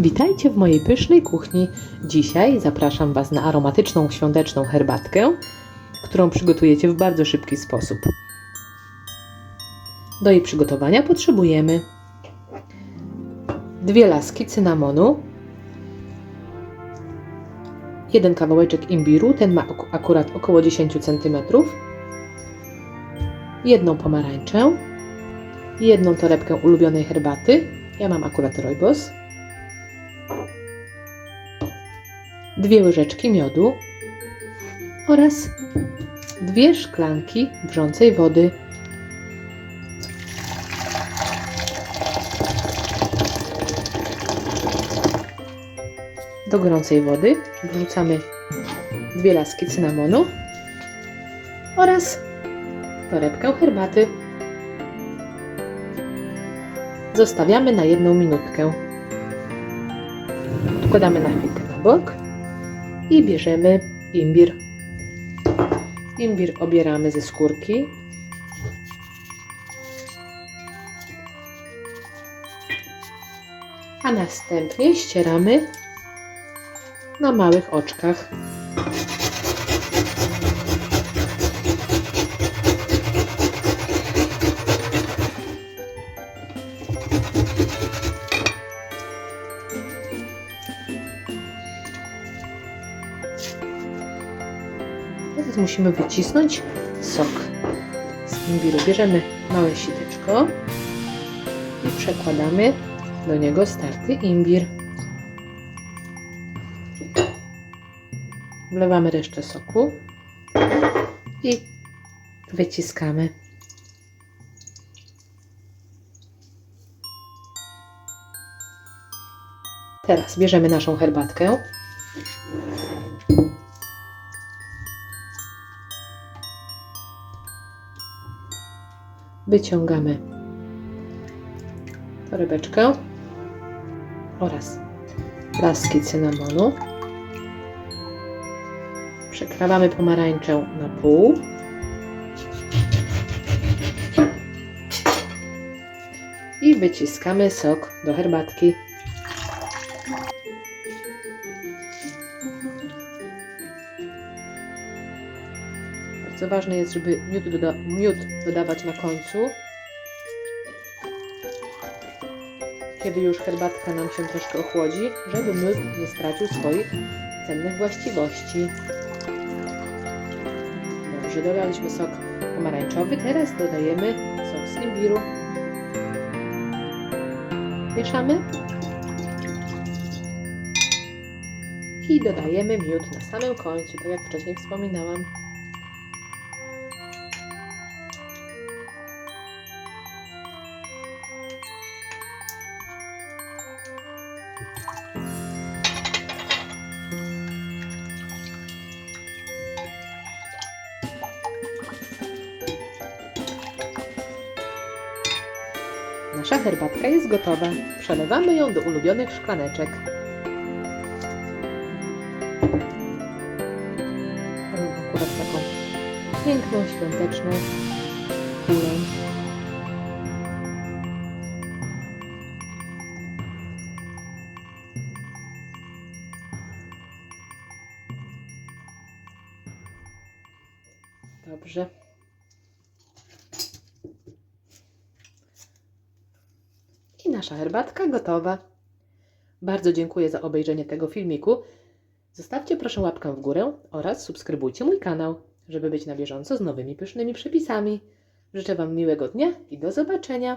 Witajcie w mojej pysznej kuchni. Dzisiaj zapraszam Was na aromatyczną świąteczną herbatkę, którą przygotujecie w bardzo szybki sposób. Do jej przygotowania potrzebujemy dwie laski cynamonu, jeden kawałeczek imbiru, ten ma akurat około 10 cm, jedną pomarańczę, jedną torebkę ulubionej herbaty, ja mam akurat rooibos, dwie łyżeczki miodu oraz dwie szklanki wrzącej wody. Do gorącej wody wrzucamy dwie laski cynamonu oraz torebkę herbaty. Zostawiamy na jedną minutkę. Odkładamy na chwilkę na bok i bierzemy imbir. Imbir obieramy ze skórki. A następnie ścieramy na małych oczkach. Teraz musimy wycisnąć sok z imbiru. Bierzemy małe siteczko i przekładamy do niego starty imbir. Wlewamy resztę soku i wyciskamy. Teraz bierzemy naszą herbatkę. Wyciągamy torebeczkę oraz laski cynamonu. Przekrawamy pomarańczę na pół. I wyciskamy sok do herbatki. Bardzo ważne jest, żeby miód, doda miód dodawać na końcu. Kiedy już herbatka nam się troszkę ochłodzi, żeby miód nie stracił swoich cennych właściwości. Dobrze, dodaliśmy sok pomarańczowy. Teraz dodajemy sok z imbiru. Mieszamy. I dodajemy miód na samym końcu, tak jak wcześniej wspominałam. Nasza herbatka jest gotowa. Przelewamy ją do ulubionych szklaneczek. Mam akurat taką piękną, świąteczną kulę. Dobrze. Nasza herbatka gotowa. Bardzo dziękuję za obejrzenie tego filmiku. Zostawcie proszę łapkę w górę oraz subskrybujcie mój kanał, żeby być na bieżąco z nowymi pysznymi przepisami. Życzę Wam miłego dnia i do zobaczenia.